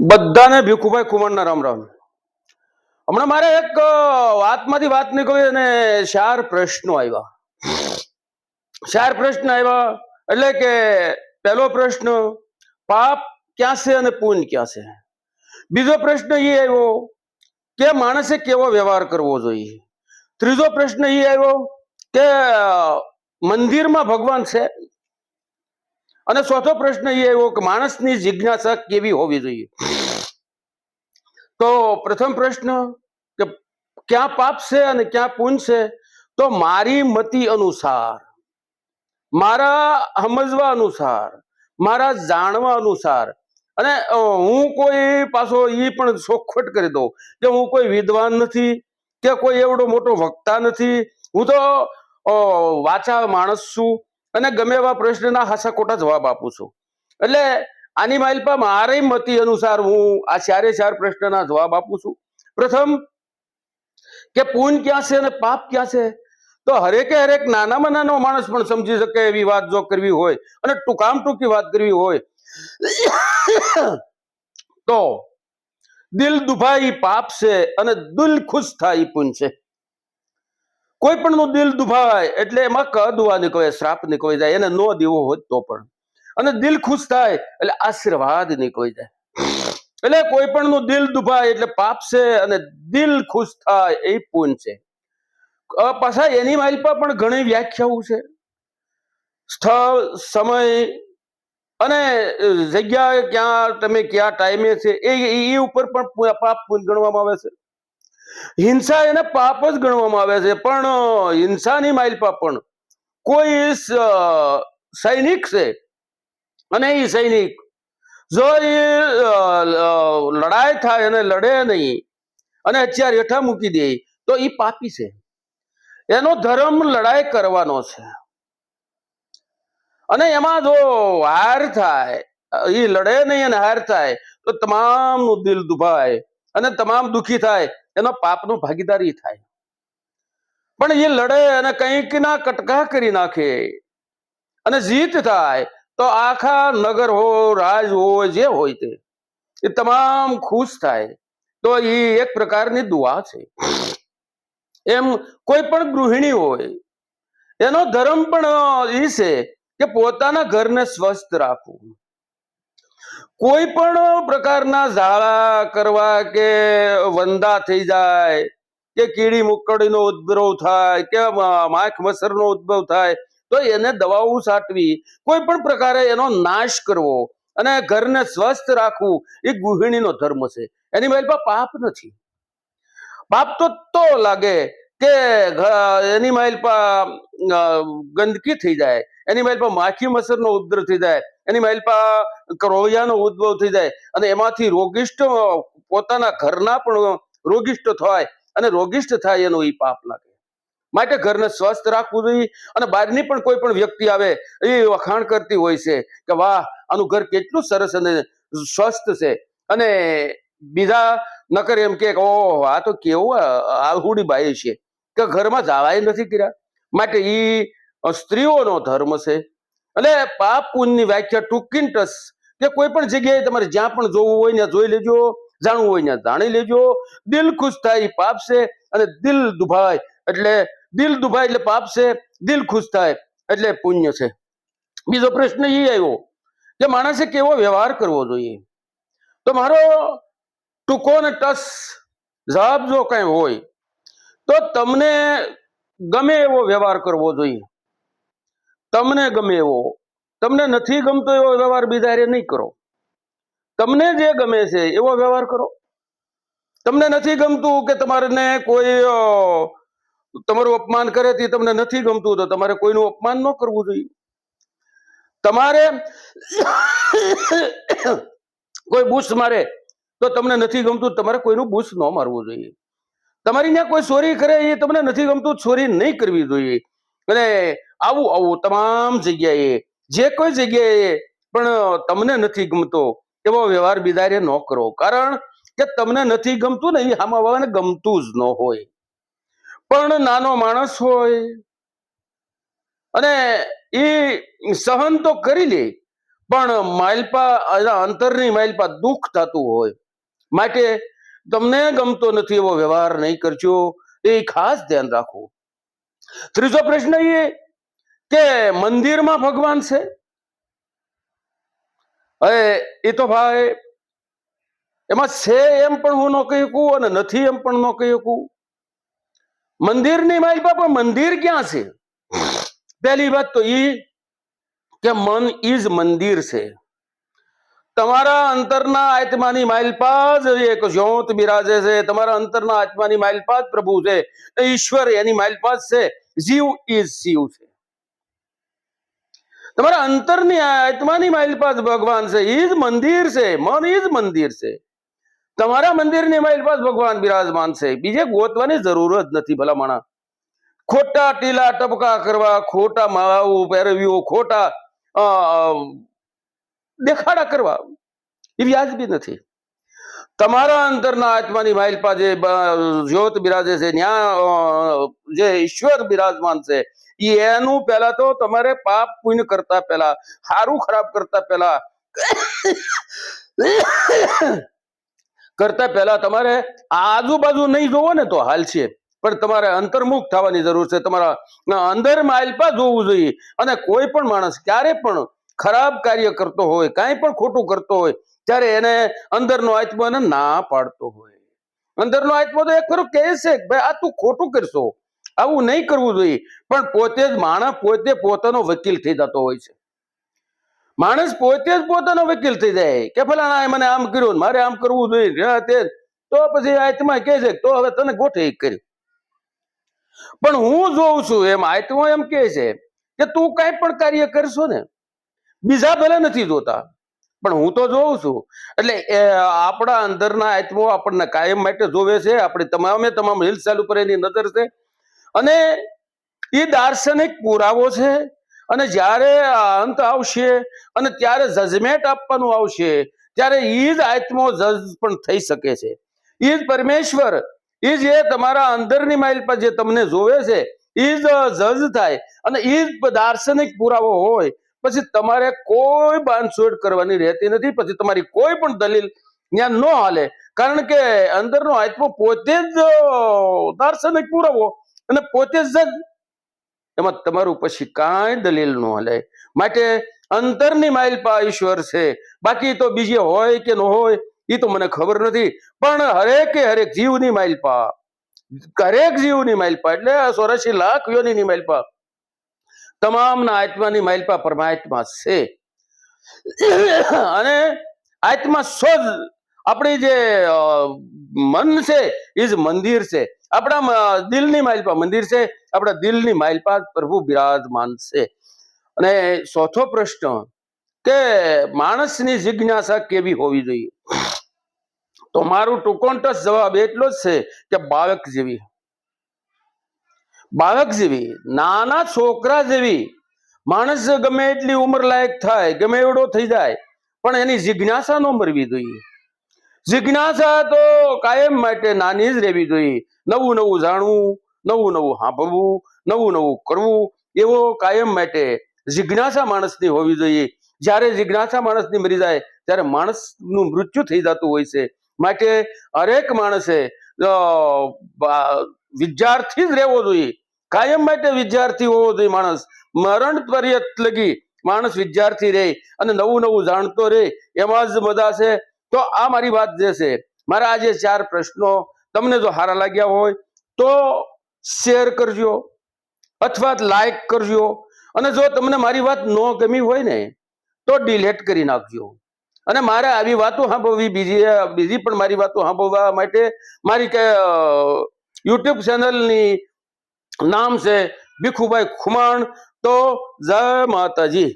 બધાને ભીખુભાઈ કુમારના રામ રામ. હમણાં મારે એક વાતમાંથી વાત નીકળી અને ચાર પ્રશ્નો આવ્યા. ચાર પ્રશ્ન આવ્યા એટલે કે પહેલો પ્રશ્ન, પાપ ક્યાં છે અને પુન ક્યાં છે? બીજો પ્રશ્ન એ આવ્યો કે માણસે કેવો વ્યવહાર કરવો જોઈએ? ત્રીજો પ્રશ્ન એ આવ્યો કે મંદિરમાં ભગવાન છે? અને ચોથો પ્રશ્ન એ એવો કે માણસની જિજ્ઞાસા કેવી હોવી જોઈએ? તો પ્રથમ પ્રશ્ન કે ક્યાં પાપ છે અને ક્યાં પુણ્ય છે? તો મારી મતિ અનુસાર, મારા સમજવા અનુસાર, મારા જાણવા અનુસાર. અને હું કોઈ પાછો એ પણ ચોખવટ કરી દઉં કે હું કોઈ વિદ્વાન નથી કે કોઈ એવડો મોટો વક્તા નથી. હું તો વાચા માણસ છું. અને ગમે એવા પ્રશ્નના હાસા ખોટા જવાબ આપું છું. એટલે આની માઇલપા મારે મતી અનુસાર હું આ ચારે ચાર પ્રશ્નના જવાબ આપું છું. પ્રથમ, કે પૂન ક્યાં છે અને પાપ ક્યાં છે? તો હરેકે હરેક નાનામાં નાનો માણસ પણ સમજી શકે એવી વાત જો કરવી હોય અને ટૂંકામ ટૂંકી વાત કરવી હોય. તો દિલ દુભાઈ પાપ છે અને દિલ ખુશ થાય પુન છે. કોઈ પણ નું દિલ દુભાય એટલે એમાં કદવા નીકળે, શ્રાપ નીકળી જાય, એને નો દેવો હોય તો પણ. અને દિલ ખુશ થાય એટલે આશીર્વાદ નીકળી જાય. એટલે કોઈ પણ નું દિલ દુભાય એટલે પાપ છે અને દિલ ખુશ થાય એ પૂન છે. પાછા એની માઇલપા પણ ઘણી વ્યાખ્યાઓ છે. સ્થળ, સમય અને જગ્યા ક્યાં, તમે ક્યાં ટાઈમે છે એ ઉપર પણ પાપ ગણવામાં આવે છે. હિંસા એને પાપ જ ગણવામાં આવે છે. પણ હિંસાની માઇલપા પણ. કોઈ સૈનિક છે, અને એ સૈનિક જો એ લડાઈ થાય અને લડે નહીં, અને હથિયાર હેઠા મૂકી દે, તો એ પાપી છે. એનો ધર્મ લડાઈ કરવાનો છે. અને એમાં જો હાર થાય એ લડે નહીં અને હાર થાય, તો તમામનું દિલ દુભાય અને તમામ દુખી થાય. એનો પાપનું ભાગીદારી થાય. પણ એ લડે અને કંઈક ના કટકા કરી નાખે. અને જીત થાય તો આખા નગર હો, રાજ હોય જે હોય તે, એ તમામ ખુશ થાય. તો એ એક પ્રકારની દુઆ છે. એમ કોઈ પણ ગૃહિણી હોય, એનો ધર્મ પણ એ છે કે પોતાના ઘરને સ્વસ્થ રાખવું. કોઈ પણ પ્રકારના ઝાડા કરવા કે વંદા થઈ જાય, કે કીડી મુકડીનો ઉદ્ભવ થાય, કે માખ મસરનો ઉદ્ભવ થાય, તો એને દવાઓ છાંટવી, કોઈ પણ પ્રકારે એનો નાશ કરવો અને ઘરને સ્વસ્થ રાખવું એ ગૃહિણીનો ધર્મ છે. એની મહેલમાં પાપ નથી. પાપ તો તો લાગે કે એની માઇલ પા ગંદકી થઈ જાય એની માઇલપા માખી મસરનો ઉદ્ર થઈ જાય, એની માઇલપા કરોળિયાનો ઉદ્ભવ થઈ જાય અને એમાંથી રોગિષ્ટ પોતાના ઘરના પણ રોગિષ્ટ થાય અને રોગિષ્ટ થાય એનો એ પાપ લાગે. માટે ઘરને સ્વસ્થ રાખવું જોઈએ અને બહારની પણ કોઈ પણ વ્યક્તિ આવે એ વખાણ કરતી હોય છે કે વાહ, આનું ઘર કેટલું સરસ અને સ્વસ્થ છે. અને બીજા નકર એમ કે, ઓહ, આ તો કેવું આહુડી બાઈ છે. કે ઘરમાં જાવાય નથી કર્યા. માટે ઈ સ્ત્રીઓનો ધર્મ છે. એટલે પાપ પુણ્યની વ્યાખ્યા ટૂંકીને ટસ કે કોઈ પણ જગ્યાએ તમારે જ્યાં પણ જોવું હોય ત્યાં જોઈ લેજો, જાણવું હોય ત્યાં જાણી લેજો. દિલ ખુશ થાય પાપ છે અને દિલ દુભાય એટલે દિલ દુભાય એટલે પાપ છે, દિલ ખુશ થાય એટલે પુણ્ય છે. બીજો પ્રશ્ન એ આવ્યો કે માણસે કેવો વ્યવહાર કરવો જોઈએ? તો મારો ટૂંકો ને ટસ જવાબ જો કઈ હોય, તો તમને ગમે એવો વ્યવહાર કરવો જોઈએ? તમને ગમે એવો. તમને નથી ગમતો એવો વ્યવહાર બીજા નહીં કરો. તમને જે ગમે છે એવો વ્યવહાર કરો. તમને નથી ગમતું કે તમારે કોઈ તમારું અપમાન કરે તે તમને નથી ગમતું તો તમારે કોઈનું અપમાન ન કરવું જોઈએ. તમારે કોઈ બુશ મારે તો તમને નથી ગમતું તમારે કોઈનું બુશ ન મારવું જોઈએ. તમારી ત્યાં કોઈ ચોરી કરે એ તમને નથી ગમતું ચોરી નહીં કરવી જોઈએ. અને આવું આવું તમામ જગ્યાએ, જે કોઈ જગ્યાએ પણ તમને નથી ગમતો એવો વ્યવહાર બિદારે ન કરો. કારણ કે તમને નથી ગમતું ને એ આમાં વાળાને ગમતું જ ન હોય. પણ નાનો માણસ હોય અને એ સહન તો કરી લે, પણ માઇલપા, એના અંતરની માઇલપા દુઃખ થતું હોય. માટે તમને ગમતો નથી એવો વ્યવહાર નહીં કરજો. એ ખાસ ધ્યાન રાખો. ત્રીજો પ્રશ્ન એ કે મંદિરમાં ભગવાન છે? હવે એ તો ભાઈ, એમાં છે એમ પણ હું ન કહી શકું અને નથી એમ પણ ન કહી શકું. મંદિરની માલિકા બાપા, મંદિર ક્યાં છે? પહેલી વાત તો ઈ કે મન ઇઝ મંદિર છે. તમારા અંતરના આત્માની માઇલપા જ એક જ્યોત બિરાજે છે. તમારા અંતરના આત્માની માઇલપા જ પ્રભુ છે. એ ઈશ્વર એની માઇલપા છે. જીવ ઈજ શિવ છે. તમારા અંતરની આત્માની માઇલપા જ ભગવાન છે એ જ મંદિર છે, મન એ જ મંદિર છે. તમારા મંદિરની માઇલપા જ ભગવાન બિરાજમાન છે. બીજે ગોતવાની જરૂર જ નથી ભલા ખોટા ટીલા ટપકા કરવા, ખોટા માળાઓ પહેરવીઓ, ખોટા દેખાડા કરવા, એ વ્યાજબી નથી. તમારા અંતરના આત્માની માઇલ પાસે જ્યોત બિરાજે છે ત્યાં જે ઈશ્વર બિરાજમાન છે એનું પહેલા તો તમારે પાપ પુણ્ય કરતા પહેલા સારું ખરાબ કરતા પહેલા કરતા પહેલા તમારે આજુબાજુ નહીં જોવો ને તો હાલ છે. પણ તમારે અંતર્મુખ થવાની જરૂર છે. તમારા અંદર માઇલપા જોવું જોઈએ. અને કોઈ પણ માણસ ક્યારે પણ ખરાબ કાર્ય કરતો હોય, કાંઈ પણ ખોટું કરતો હોય, ત્યારે એને અંદરનો આત્મા ના પાડતો હોય. અંદરનો આત્મા તો એક ખરું કહે છે ભાઈ, આ તું ખોટું કરશો. આવું નહીં કરવું જોઈએ. પણ પોતે જ માણસ પોતે પોતાનો વકીલ થઈ જતો હોય છે. માણસ પોતે જ પોતાનો વકીલ થઈ જાય કે ફલાણા મને આમ કર્યું મારે આમ કરવું જોઈએ તે પછી આત્મા કહે છે તો હવે તને ગોઠે કર્યું. પણ હું જોઉં છું એમ આત્મા એમ કહે છે કે તું કાંઈ પણ કાર્ય કરશો ને, બીજા ભલે નથી જોતા. પણ હું તો જોઉં છું. એટલે આપણા અંદરના આત્માઓ આપણને કાયમ માટે જોવે છે. આપણે તમામે તમામ હિલચાલ ઉપર એની નજર છે. અને એ દાર્શનિક પુરાવો છે. અને જ્યારે અંત આવશે અને ત્યારે જજમેન્ટ આપવાનું આવશે, ત્યારે એ જ આત્મો જજ પણ થઈ શકે છે. એ જ પરમેશ્વર એ જે તમારા અંદરની માઇલ પર જે તમને જોવે છે એ જ જજ થાય. અને એ જ દાર્શનિક પુરાવો હોય, પછી તમારે કોઈ બાંધછોડ કરવાની રહેતી નથી, પછી તમારી કોઈ પણ દલીલ ત્યાં ન હાલે. કારણ કે અંદરનો આત્મો પોતે જ દાર્શનિક પુરાવો અને પોતે જ એમાં તમારું પછી કાંઈ દલીલ ન હલે. માટે અંતરની માઇલપા ઈશ્વર છે. બાકી તો બીજી હોય કે ન હોય એ તો મને ખબર નથી. પણ હરેકે હરેક જીવની માઇલપા હરેક જીવની માઇલપા એટલે ચોરાશી લાખ યોનીની માઇલપા તમામના આત્માની માઇલપા પરમાત્મા છે. અને આત્મા સ્વજ આપણી જે મન છે એ મંદિર છે. આપણા દિલની માઇલપા મંદિર છે, આપણા દિલની માઇલપા પ્રભુ બિરાજમાન છે. અને ચોથો પ્રશ્ન, કે માણસની જિજ્ઞાસા કેવી હોવી જોઈએ? તો મારું ટૂંકોન્ટસ જવાબ એટલો જ છે કે બાળક જેવી. બાળક જેવી, નાના છોકરા જેવી. માણસ ગમે એટલી ઉંમર લાયક થાય, ગમે એવડો થઈ જાય, પણ એની જિજ્ઞાસા ન મરવી જોઈએ. જિજ્ઞાસા તો કાયમ માટે નાની જ રહેવી જોઈએ. નવું નવું જાણવું, નવું નવું સાંભળવું, નવું નવું કરવું, એવો કાયમ માટે જિજ્ઞાસા માણસની હોવી જોઈએ. જ્યારે જિજ્ઞાસા માણસની મરી જાય, ત્યારે માણસનું મૃત્યુ થઈ જતું હોય છે. માટે હરેક માણસે વિદ્યાર્થી જ રહેવો જોઈએ. કાયમ માટે વિદ્યાર્થી હોવો જોઈએ માણસ. મરણ પર્યત લગી માણસ વિદ્યાર્થી રહે અને નવું નવું જાણતો રહે. એમાં જ મજા છે. તો આ મારી વાત જે છે, મારા આજે ચાર પ્રશ્નો તમને જો સારા લાગ્યા હોય તો શેર કરજો અથવા લાઈક કરજો. અને જો તમને મારી વાત ન ગમી હોય ને, તો ડિલેટ કરી નાખજો. અને મારે આવી વાતો સાંભળવી, બીજી બીજી પણ મારી વાતો સાંભળવા માટે મારી કે, યુટ્યુબ ચેનલની નામ છે ભીખુભાઈ ખુમાણ. તો જય માતાજી.